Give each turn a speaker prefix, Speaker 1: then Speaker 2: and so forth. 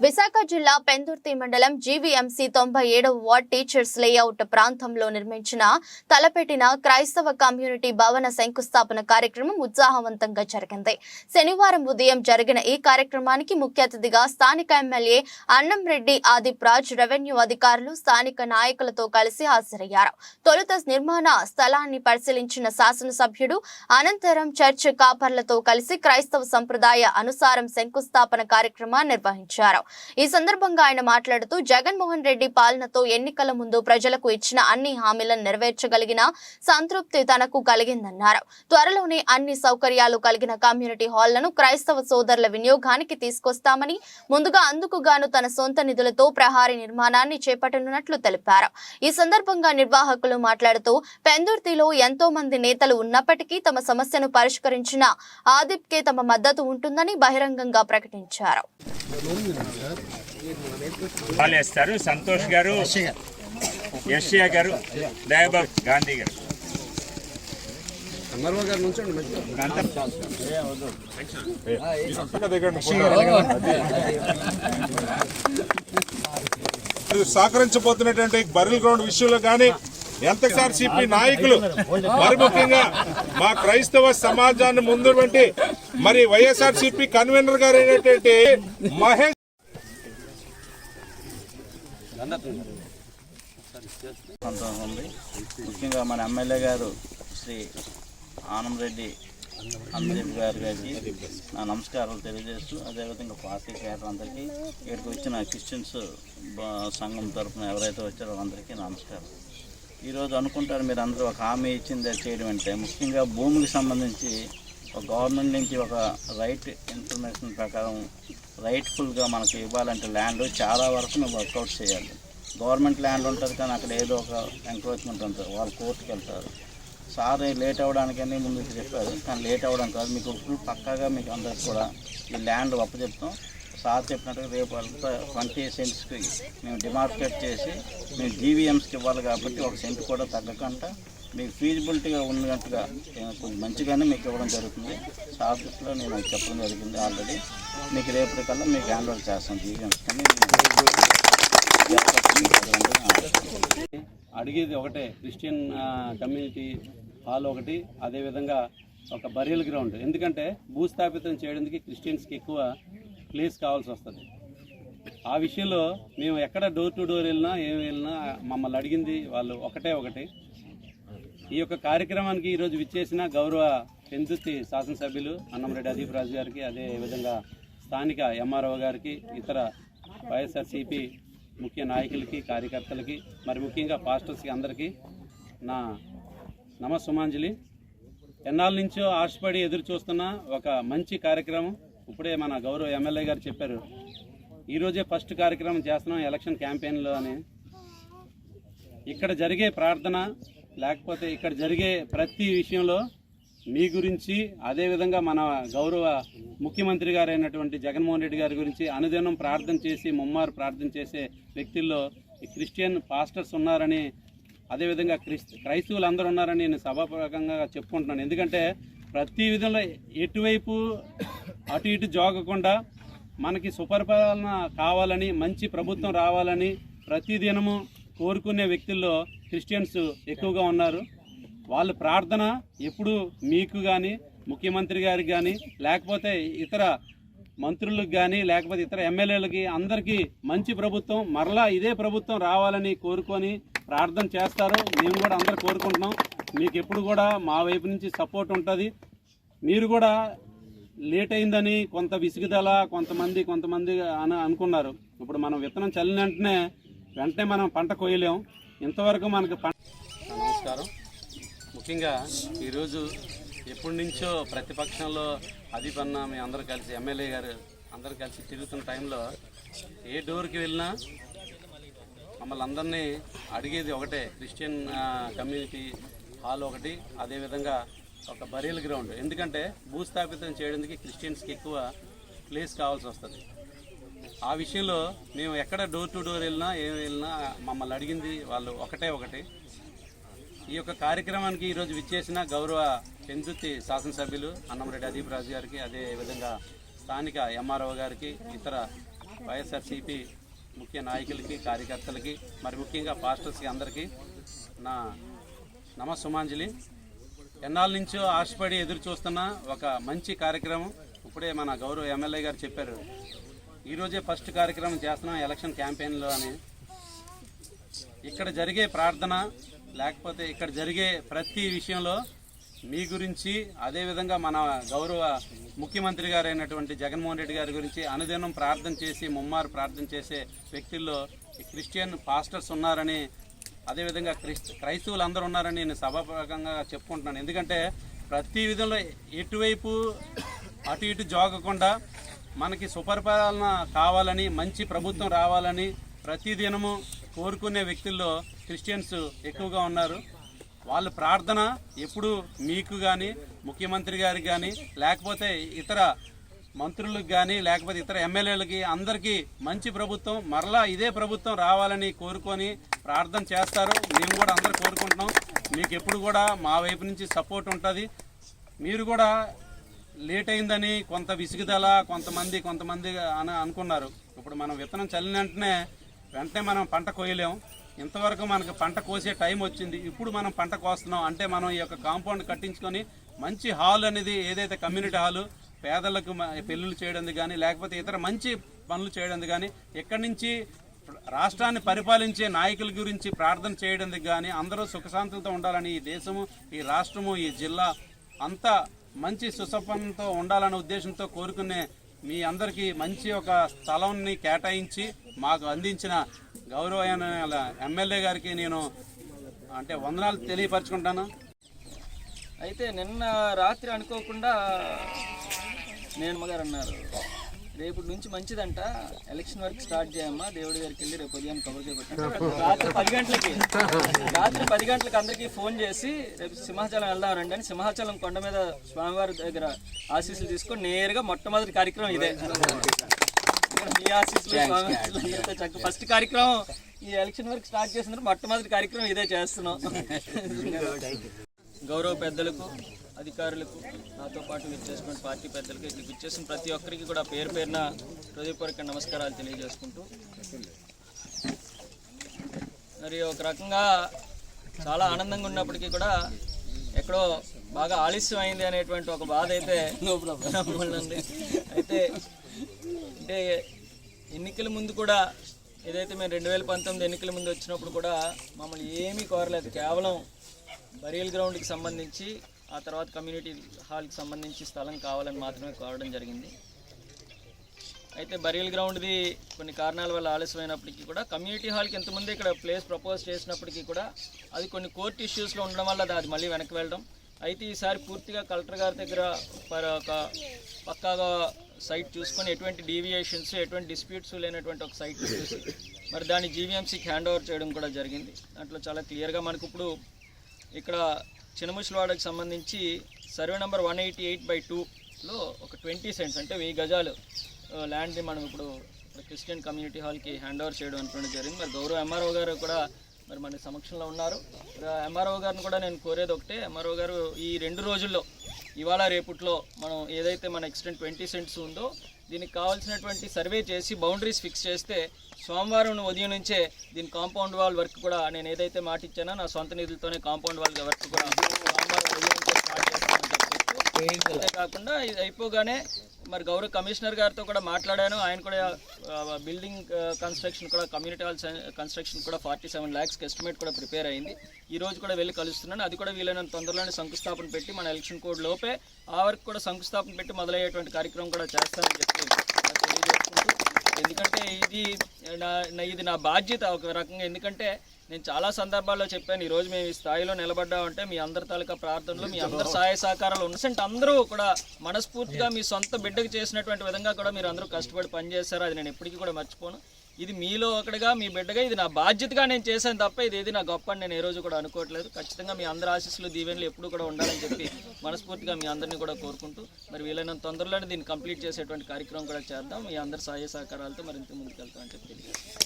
Speaker 1: విశాఖ జిల్లా పెందుర్తి మండలం జీవీఎంసీ తొంభై ఏడవ వార్డ్ టీచర్స్ లేఅవుట్ ప్రాంతంలో నిర్మించిన తలపెట్టిన క్రైస్తవ కమ్యూనిటీ భవన శంకుస్థాపన కార్యక్రమం ఉత్సాహవంతంగా జరిగింది. శనివారం ఉదయం జరిగిన ఈ కార్యక్రమానికి ముఖ్య అతిథిగా స్థానిక ఎమ్మెల్యే అన్నంరెడ్డి రెడ్డి ఆదిప్రాజ్ రెవెన్యూ అధికారులు స్థానిక నాయకులతో కలిసి హాజరయ్యారు. తొలుత నిర్మాణ స్థలాన్ని పరిశీలించిన శాసనసభ్యుడు అనంతరం చర్చ్ కాపర్లతో కలిసి క్రైస్తవ సంప్రదాయ అనుసారం శంకుస్థాపన కార్యక్రమాన్ని నిర్వహించారు. ఈ సందర్భంగా ఆయన మాట్లాడుతూ జగన్మోహన్ రెడ్డి పాలనతో ఎన్నికల ముందు ప్రజలకు ఇచ్చిన అన్ని హామీలను నెరవేర్చగలిగిన సంతృప్తి తనకు కలిగిందన్నారు. త్వరలోనే అన్ని సౌకర్యాలు కలిగిన కమ్యూనిటీ హాళ్ళను క్రైస్తవ సోదరుల వినియోగానికి తీసుకొస్తామని ముందుగా అందుకు గాను తన సొంత నిధులతో ప్రహారీ నిర్మాణాన్ని చేపట్టనున్నట్లు తెలిపారు. ఈ సందర్భంగా నిర్వాహకులు మాట్లాడుతూ పెందుర్తిలో ఎంతో మంది నేతలు ఉన్నప్పటికీ తమ సమస్యను పరిష్కరించిన ఆదిప్కే తమ మద్దతు ఉంటుందని బహిరంగంగా ప్రకటించారు.
Speaker 2: వాళ్ళు వేస్తారు సంతోష్ గారు యశ్యా గారు దయాబాబు గాంధీ గారు.
Speaker 3: సహకరించబోతున్నటువంటి బరిల్ గ్రౌండ్ విషయంలో కానీ ఎంతసార్సిపి నాయకులు మరి ముఖ్యంగా మా క్రైస్తవ సమాజాన్ని ముందు మరి వైఎస్ఆర్సిపి కన్వీనర్ గారు అయినటువంటి మహేష్
Speaker 4: సంతోషం ఉంది ముఖ్యంగా మన ఎమ్మెల్యే గారు శ్రీ ఆనందరెడ్డి అందరెడ్డి గారు గారికి నా నమస్కారాలు తెలియజేస్తూ అదేవిధంగా పార్టీ అందరికీ ఇక్కడికి వచ్చిన క్రిస్టియన్స్ సంఘం తరఫున ఎవరైతే వచ్చారో వాళ్ళందరికీ నమస్కారం. ఈరోజు అనుకుంటారు మీరు అందరూ ఒక హామీ ఇచ్చింది చేయడం అంటే ముఖ్యంగా భూమికి సంబంధించి గవర్నమెంట్ నుంచి ఒక రైట్ ఇన్ఫర్మేషన్ ప్రకారం రైట్ఫుల్గా మనకి ఇవ్వాలంటే ల్యాండ్ చాలా వరకు మేము వర్కౌట్ చేయాలి. గవర్నమెంట్ ల్యాండ్ ఉంటుంది కానీ అక్కడ ఏదో ఒక ఎంక్రోచ్మెంట్ ఉంటుంది. వాళ్ళు కోర్టుకు వెళ్తారు. సార్ లేట్ అవ్వడానికని ముందు చెప్పారు. కానీ లేట్ అవ్వడం కాదు. మీకు ఫుల్ పక్కాగా మీకు అందరికి కూడా ఈ ల్యాండ్ అప్పచెప్తాం సార్ చెప్పినట్టుగా రేపు అంతా ట్వంటీ సెంట్స్కి మేము డిమార్కెట్ చేసి మేము జీవీఎంస్కి ఇవ్వాలి కాబట్టి ఒక సెంట్ కూడా తగ్గకుండా మీకు ఫీజిబిలిటీగా ఉన్నట్టుగా కొంచెం మంచిగానే మీకు ఇవ్వడం జరుగుతుంది. ఆఫీస్లో నేను చెప్పడం జరిగింది ఆల్రెడీ మీకు రేపటికల్లా మీకు హ్యాండ్ ఓవర్ చేస్తాం జీవీఎంస్
Speaker 5: అడిగేది ఒకటే క్రిస్టియన్ కమ్యూనిటీ హాల్ ఒకటి అదేవిధంగా ఒక బరియల్ గ్రౌండ్ ఎందుకంటే భూస్థాపితం చేయడానికి క్రిస్టియన్స్కి ఎక్కువ ప్లేస్ కావాల్సి వస్తుంది. ఆ విషయంలో మేము ఎక్కడ డోర్ టు డోర్ వెళ్ళినా ఏం వెళ్ళినా మమ్మల్ని అడిగింది వాళ్ళు ఒకటే ఒకటి. ఈ యొక్క కార్యక్రమానికి ఈరోజు విచ్చేసిన గౌరవ పెందుతి శాసనసభ్యులు అన్నంరెడ్డి అదీప్ రాజు గారికి అదే విధంగా స్థానిక ఎంఆర్ఓ గారికి ఇతర వైఎస్ఆర్సీపీ ముఖ్య నాయకులకి కార్యకర్తలకి మరి ముఖ్యంగా పాస్టర్స్కి అందరికీ నా నమస్సుమాంజలి. ఎన్నాళ్ళ నుంచో ఆశపడి ఎదురు చూస్తున్న ఒక మంచి కార్యక్రమం. ఇప్పుడే మన గౌరవ ఎమ్మెల్యే గారు చెప్పారు ఈరోజే ఫస్ట్ కార్యక్రమం చేస్తున్నాం ఎలక్షన్ క్యాంపెయిన్లో అని ఇక్కడ జరిగే ప్రార్థన లేకపోతే ఇక్కడ జరిగే ప్రతి విషయంలో మీ గురించి అదేవిధంగా మన గౌరవ ముఖ్యమంత్రి గారైనటువంటి జగన్మోహన్ రెడ్డి గారి గురించి అనుదినం ప్రార్థన చేసి ముమ్మారు ప్రార్థన చేసే వ్యక్తుల్లో క్రిస్టియన్ పాస్టర్స్ ఉన్నారని అదేవిధంగా క్రిస్ క్రైస్తవులు అందరూ ఉన్నారని నేను సభాపకంగా చెప్పుకుంటున్నాను. ఎందుకంటే ప్రతి విధంలో ఎటువైపు అటు ఇటు జోగకుండా మనకి సుపరిపాలన కావాలని మంచి ప్రభుత్వం రావాలని ప్రతి దినము కోరుకునే వ్యక్తుల్లో క్రిస్టియన్స్ ఎక్కువగా ఉన్నారు. వాళ్ళ ప్రార్థన ఎప్పుడు మీకు కానీ ముఖ్యమంత్రి గారికి కానీ లేకపోతే ఇతర మంత్రులకు కానీ లేకపోతే ఇతర ఎమ్మెల్యేలకి అందరికీ మంచి ప్రభుత్వం మరలా ఇదే ప్రభుత్వం రావాలని కోరుకొని ప్రార్థన చేస్తారు. మేము కూడా అందరు కోరుకుంటున్నాం. మీకు ఎప్పుడు కూడా మా వైపు నుంచి సపోర్ట్ ఉంటుంది. మీరు కూడా లేట్ అయిందని కొంత విసుగుదల కొంతమంది కొంతమంది అని అనుకున్నారు. ఇప్పుడు మనం విత్తనం చల్లిన వెంటనే వెంటనే మనం పంట కోయలేం. ఇంతవరకు మనకు పంట నమస్కారం. ముఖ్యంగా ఈరోజు ఎప్పటి నుంచో ప్రతిపక్షంలో అధిపన్నా మీ అందరూ కలిసి ఎమ్మెల్యే గారు అందరూ కలిసి తిరుగుతున్న టైంలో ఏ డోర్కి వెళ్ళినా మమ్మల్ని అందరినీ అడిగేది ఒకటే. క్రిస్టియన్ కమ్యూనిటీ హాల్ ఒకటి అదేవిధంగా ఒక బరియల్ గ్రౌండ్. ఎందుకంటే భూస్థాపితం చేయడానికి క్రిస్టియన్స్కి ఎక్కువ ప్లేస్ కావాల్సి వస్తుంది. ఆ విషయంలో మేము ఎక్కడ డోర్ టు డోర్ వెళ్ళినా ఏం వెళ్ళినా మమ్మల్ని అడిగింది వాళ్ళు ఒకటే ఒకటి. ఈ యొక్క కార్యక్రమానికి ఈరోజు విచ్చేసిన గౌరవ పెందుర్తి శాసనసభ్యులు అన్నంరెడ్డి అదీప్ రాజు గారికి అదే విధంగా స్థానిక ఎంఆర్ఓ గారికి ఇతర వైఎస్ఆర్సీపీ ముఖ్య నాయకులకి కార్యకర్తలకి మరి ముఖ్యంగా పాస్టర్స్కి అందరికీ నా నమస్సుమాంజలి. ఎన్నాళ్ళ నుంచో ఆశపడి ఎదురు చూస్తున్న ఒక మంచి కార్యక్రమం. ఇప్పుడే మన గౌరవ ఎమ్మెల్యే గారు చెప్పారు ఈరోజే ఫస్ట్ కార్యక్రమం చేస్తున్నాం ఎలక్షన్ క్యాంపెయిన్లో అని. ఇక్కడ జరిగే ప్రార్థన లేకపోతే ఇక్కడ జరిగే ప్రతి విషయంలో మీ గురించి అదేవిధంగా మన గౌరవ ముఖ్యమంత్రి గారైనటువంటి జగన్మోహన్ రెడ్డి గారి గురించి అనుదినం ప్రార్థన చేసి ముమ్మారు ప్రార్థన చేసే వ్యక్తుల్లో క్రిస్టియన్ పాస్టర్స్ ఉన్నారని అదేవిధంగా క్రిస్ క్రైస్తవులు అందరూ ఉన్నారని నేను సభాపకంగా చెప్పుకుంటున్నాను. ఎందుకంటే ప్రతి విధంలో ఎటువైపు అటు ఇటు జోగకుండా మనకి సుపరిపాలన కావాలని మంచి ప్రభుత్వం రావాలని ప్రతిదినము కోరుకునే వ్యక్తుల్లో క్రిస్టియన్స్ ఎక్కువగా ఉన్నారు. వాళ్ళ ప్రార్థన ఎప్పుడు మీకు కానీ ముఖ్యమంత్రి గారికి కానీ లేకపోతే ఇతర మంత్రులకు కానీ లేకపోతే ఇతర ఎమ్మెల్యేలకి అందరికీ మంచి ప్రభుత్వం మరలా ఇదే ప్రభుత్వం రావాలని కోరుకొని ప్రార్థన చేస్తారు. మేము కూడా అందరు కోరుకుంటున్నాం. మీకు ఎప్పుడు కూడా మా వైపు నుంచి సపోర్ట్ ఉంటుంది. మీరు కూడా లేట్ అయిందని కొంత విసుగుదల కొంతమంది కొంతమంది అని అనుకున్నారు. ఇప్పుడు మనం విత్తనం చల్లిన వెంటనే వెంటనే మనం పంట కోయలేం. ఇంతవరకు మనకు పంట కోసే టైం వచ్చింది. ఇప్పుడు మనం పంట కోస్తున్నాం. అంటే మనం ఈ యొక్క కాంపౌండ్ కట్టించుకొని మంచి హాల్ అనేది ఏదైతే కమ్యూనిటీ హాలు పేదలకు పెళ్ళిళ్ళు చేయడానికి కానీ లేకపోతే ఇతర మంచి పనులు చేయడానికి కానీ ఎక్కడి నుంచి రాష్ట్రాన్ని పరిపాలించే నాయకుల గురించి ప్రార్థన చేయడానికి కానీ అందరూ సుఖశాంతులతో ఉండాలని ఈ దేశము ఈ రాష్ట్రము ఈ జిల్లా అంతా మంచి సుసంపన్నంతో ఉండాలనే ఉద్దేశంతో కోరుకునే మీ అందరికీ మంచి ఒక స్థలంని కేటాయించి మాకు అందించిన గౌరవమైన ఎమ్మెల్యే గారికి నేను అంటే వందనాలు తెలియపరచుకుంటాను.
Speaker 6: అయితే నిన్న రాత్రి అనుకోకుండా నేను గారు అన్నారు. రేపు నుంచి మంచిదంట. ఎలక్షన్ వర్క్ స్టార్ట్ చేయమ్మా. దేవుడి గారికి వెళ్ళి రేపు ఉదయం కబుర్ చేయబట్టాను రాత్రి పది గంటలకి. రాత్రి పది గంటలకు అందరికీ ఫోన్ చేసి రేపు సింహాచలం వెళ్దాం రండి అని సింహాచలం కొండ మీద స్వామివారి దగ్గర ఆశీస్సులు తీసుకొని నేరుగా మొట్టమొదటి కార్యక్రమం ఇదే. మీ ఆశీస్సులు స్వామి ఫస్ట్ కార్యక్రమం ఈ ఎలక్షన్ వర్క్ స్టార్ట్ చేసిన మొట్టమొదటి కార్యక్రమం ఇదే చేస్తున్నాం. గౌరవ పెద్దలకు అధికారులకు నాతో పాటు విచ్చేసినటువంటి పార్టీ పెద్దలకు ఇక్కడికి విచ్చేసిన ప్రతి ఒక్కరికి కూడా పేరు పేరున హృదయపూర్వక నమస్కారాలు తెలియజేసుకుంటూ. మరి ఒక రకంగా చాలా ఆనందంగా ఉన్నప్పటికీ కూడా ఎక్కడో బాగా ఆలస్యం అయింది అనేటువంటి ఒక బాధ అయితే అయితే అంటే ఎన్నికల ముందు కూడా ఏదైతే మేము రెండు వేల పంతొమ్మిది ఎన్నికల ముందు వచ్చినప్పుడు కూడా మమ్మల్ని ఏమీ కోరలేదు. కేవలం బరియల్ గ్రౌండ్కి సంబంధించి ఆ తర్వాత కమ్యూనిటీ హాల్కి సంబంధించి స్థలం కావాలని మాత్రమే కోరడం జరిగింది. అయితే బరియల్ గ్రౌండ్ది కొన్ని కారణాల వల్ల ఆలస్యమైనప్పటికీ కూడా కమ్యూనిటీ హాల్కి ఎంతమంది ఇక్కడ ప్లేస్ ప్రపోజ్ చేసినప్పటికీ కూడా అది కొన్ని కోర్టు ఇష్యూస్లో ఉండడం వల్ల అది మళ్ళీ వెనక్కి వెళ్ళడం. అయితే ఈసారి పూర్తిగా కలెక్టర్ గారి దగ్గర ఒక పక్కాగా సైట్ చూసుకొని ఎటువంటి డీవియేషన్స్ ఎటువంటి డిస్ప్యూట్స్ లేనటువంటి ఒక సైట్ చూసి మరి దాన్ని జీవీఎంసీకి హ్యాండ్ ఓవర్ చేయడం కూడా జరిగింది. దాంట్లో చాలా క్లియర్గా మనకు ఇప్పుడు ఇక్కడ చినముషివాడకి సంబంధించి survey number one eighty eight by టూలో ఒక ట్వంటీ సెంట్స్ అంటే వెయ్యి గజాలు ల్యాండ్ని మనం ఇప్పుడు క్రిస్టియన్ కమ్యూనిటీ హాల్కి హ్యాండ్ ఓవర్ చేయడం అనుకోవడం జరిగింది. మరి గౌరవ ఎంఆర్ఓ గారు కూడా మరి మన సమక్షంలో ఉన్నారు. ఎంఆర్ఓ గారిని కూడా నేను కోరేది ఒకటే. ఎంఆర్ఓ గారు ఈ రెండు రోజుల్లో ఇవాళ రేపుట్లో మనం ఏదైతే మన ఎక్స్టెంట్ ట్వంటీ సెంట్స్ ఉందో దీనికి కావాల్సినటువంటి సర్వే చేసి బౌండరీస్ ఫిక్స్ చేస్తే సోమవారం ఉదయం నుంచే దీని కాంపౌండ్ వాల్ వర్క్ కూడా నేను ఏదైతే మాటిచ్చానో నా సొంత నిధులతోనే కాంపౌండ్ వాల్ వర్క్ కూడా సోమవారం ఉదయం నుంచే స్టార్ట్ చేస్తామని చెప్పేసి అంతేకాకుండా ఇది అయిపోగానే మరి గౌరవ కమిషనర్ గారితో కూడా మాట్లాడాను. ఆయన కూడా బిల్డింగ్ కన్స్ట్రక్షన్ కూడా కమ్యూనిటీ హాల్ కన్స్ట్రక్షన్ కూడా ఫార్టీ సెవెన్ ల్యాక్స్కి ఎస్టిమేట్ కూడా ప్రిపేర్ అయింది. ఈ రోజు కూడా వెళ్ళి కలుస్తున్నాను. అది కూడా వీలైనంత తొందరలోనే శంకుస్థాపన పెట్టి మన ఎలక్షన్ కోడ్ లోపే ఆ వరకు కూడా శంకుస్థాపన పెట్టి మొదలయ్యేటువంటి కార్యక్రమం కూడా చేస్తానని చెప్పి తెలియజేసుకుంటూ ఎందుకంటే ఇది నా ఇది నా బాధ్యత ఒక రకంగా. ఎందుకంటే నేను చాలా సందర్భాల్లో చెప్పాను ఈ రోజు మేము ఈ స్థాయిలో నిలబడ్డామంటే మీ అందరి తాలూకా ప్రార్థనలు మీ అందరి సహాయ సహకారాలు ఉన్నసంటే అందరూ కూడా మనస్ఫూర్తిగా మీ సొంత బిడ్డకు చేసినటువంటి విధంగా కూడా మీరు అందరూ కష్టపడి పనిచేశారు. అది నేను ఎప్పటికీ కూడా మర్చిపోను. ఇది మీలో ఒకటిగా మీ బిడ్డగా ఇది నా బాధ్యతగా నేను చేశాను తప్ప ఇది ఏది నా గొప్ప అని నేను ఏ రోజు కూడా అనుకోవట్లేదు. ఖచ్చితంగా మీ అందరి ఆశీస్సులు దీవెనలు ఎప్పుడు కూడా ఉండాలని చెప్పి మనస్ఫూర్తిగా మీ అందరినీ కూడా కోరుకుంటూ మరి వీలైనంత తొందరలోనే దీన్ని కంప్లీట్ చేసేటువంటి కార్యక్రమం కూడా చేద్దాం. మీ అందరి సహాయ సహకారాలతో మరింత ముందుకు వెళ్తామని చెప్పి తెలియజేస్తాను